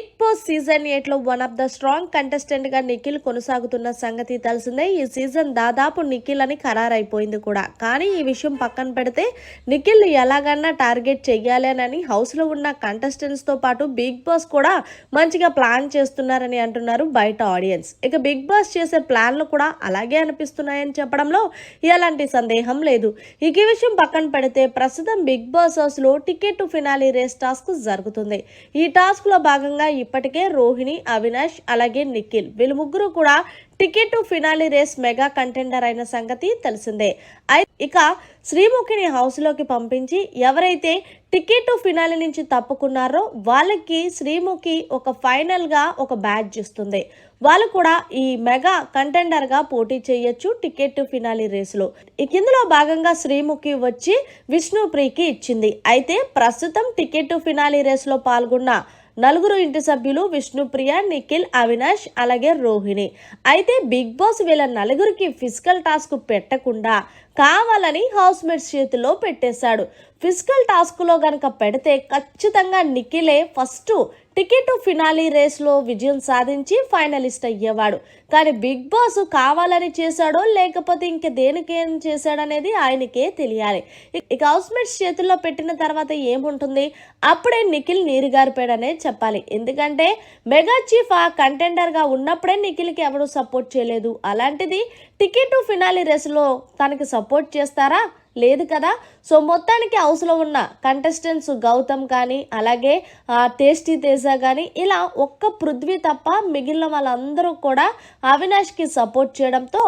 Big season ఎయిట్లో one of the strong కంటెస్టెంట్గా నిఖిల్ కొనసాగుతున్న సంగతి తెలిసిందే. ఈ సీజన్ దాదాపు నిఖిల్ అని ఖరారైపోయింది కూడా. కానీ ఈ విషయం పక్కన పెడితే నిఖిల్ ఎలాగన్నా టార్గెట్ చెయ్యాలేనని హౌస్లో హౌస్లో ఉన్న కంటెస్టెంట్స్తో పాటు బిగ్ బాస్ కూడా మంచిగా ప్లాన్ చేస్తున్నారని అంటున్నారు బయట ఆడియన్స్. ఇక బిగ్ బాస్ చేసే ప్లాన్లు కూడా అలాగే అనిపిస్తున్నాయని చెప్పడంలో ఎలాంటి సందేహం లేదు. ఇక ఈ విషయం పక్కన పెడితే ప్రస్తుతం బిగ్ బాస్ హౌస్లో ticket to finale race task జరుగుతుంది. ఈ టాస్క్లో భాగంగా ఇప్పటికే రోహిణి అవినాష్ అలాగే నిఖిల్. వీళ్ళు ముగ్గురు కూడా ticket to finale race mega contender అయిన సంగతి తెలిసిందే. ఇక శ్రీముఖిని హౌస్లోకి పంపించి ఎవరైతే టికెట్ టు ఫినాలి నుంచి తప్పుకున్నారో వాళ్ళకి శ్రీముఖి ఒక ఫైనల్గా ఒక బ్యాడ్జ్ ఇస్తుంది. వాళ్ళు కూడా ఈ మెగా కంటెండర్గా పోటీ చేయొచ్చు టికెట్ టు ఫినాలి రేసులో. ఇక ఇందులో భాగంగా శ్రీముఖి వచ్చి విష్ణుప్రీకి ఇచ్చింది. అయితే ప్రస్తుతం టికెట్ టు ఫినాలి రేసులో పాల్గొన్న నలుగురు ఇంటి సభ్యులు విష్ణుప్రియ నిఖిల్ అవినాష్ అలాగే రోహిణి. అయితే బిగ్ బాస్ వీళ్ళ నలుగురికి ఫిజికల్ టాస్క్ పెట్టకుండా కావాలని హౌస్ మేట్స్ చేతిలో పెట్టేశాడు. ఫిజికల్ టాస్క్లో కనుక పెడితే ఖచ్చితంగా నిఖిలే ఫస్ట్ టికెట్ ఫినాలి రేస్లో విజయం సాధించి ఫైనలిస్ట్ అయ్యేవాడు. కానీ బిగ్ బాస్ కావాలని చేశాడో లేకపోతే ఇంక దేనికేం చేశాడనేది ఆయనకే తెలియాలి. ఇక హౌస్ మేట్స్ చేతుల్లో పెట్టిన తర్వాత ఏముంటుంది? అప్పుడే నిఖిల్ నీరుగారిపోయాడనే చెప్పాలి. ఎందుకంటే మెగా చీఫ్ ఆ కంటెండర్గా ఉన్నప్పుడే నిఖిల్కి ఎవరు సపోర్ట్ చేయలేదు. అలాంటిది టికెట్ ఫినాలి రేస్లో తనకి సపోర్ట్ చేస్తారా? లేదు కదా? సో మొత్తానికి హౌస్లో ఉన్న కంటెస్టెంట్స్ గౌతమ్ కానీ అలాగే టేస్టీ తేజ కానీ ఇలా ఒక్క పృథ్వీ తప్ప మిగిలిన వాళ్ళందరూ కూడా అవినాష్కి సపోర్ట్ చేయడంతో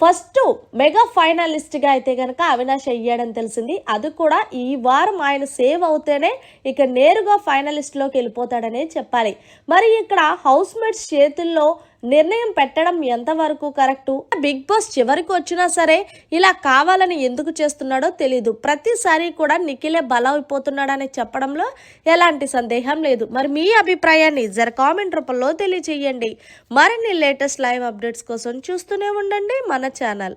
ఫస్ట్ మెగా ఫైనలిస్ట్గా అయితే కనుక అవినాష్ అయ్యాడని తెలిసింది. అది కూడా ఈ వారం ఆయన సేవ్ అవుతేనే ఇక నేరుగా ఫైనలిస్ట్లోకి వెళ్ళిపోతాడనే చెప్పాలి. మరి ఇక్కడ హౌస్ మేట్స్ చేతుల్లో నిర్ణయం పెట్టడం ఎంతవరకు కరెక్టు? బిగ్ బాస్ చివరికి వచ్చినా సరే ఇలా కావాలని ఎందుకు చేస్తున్నాడో తెలీదు. ప్రతిసారి కూడా నిఖిలే బలమైపోతున్నాడని చెప్పడంలో ఎలాంటి సందేహం లేదు. మరి మీ అభిప్రాయాన్ని జర కామెంట్ రూపంలో తెలియచేయండి. మరిన్ని లేటెస్ట్ లైవ్ అప్డేట్స్ కోసం చూస్తూనే ఉండండి మన ఛానల్.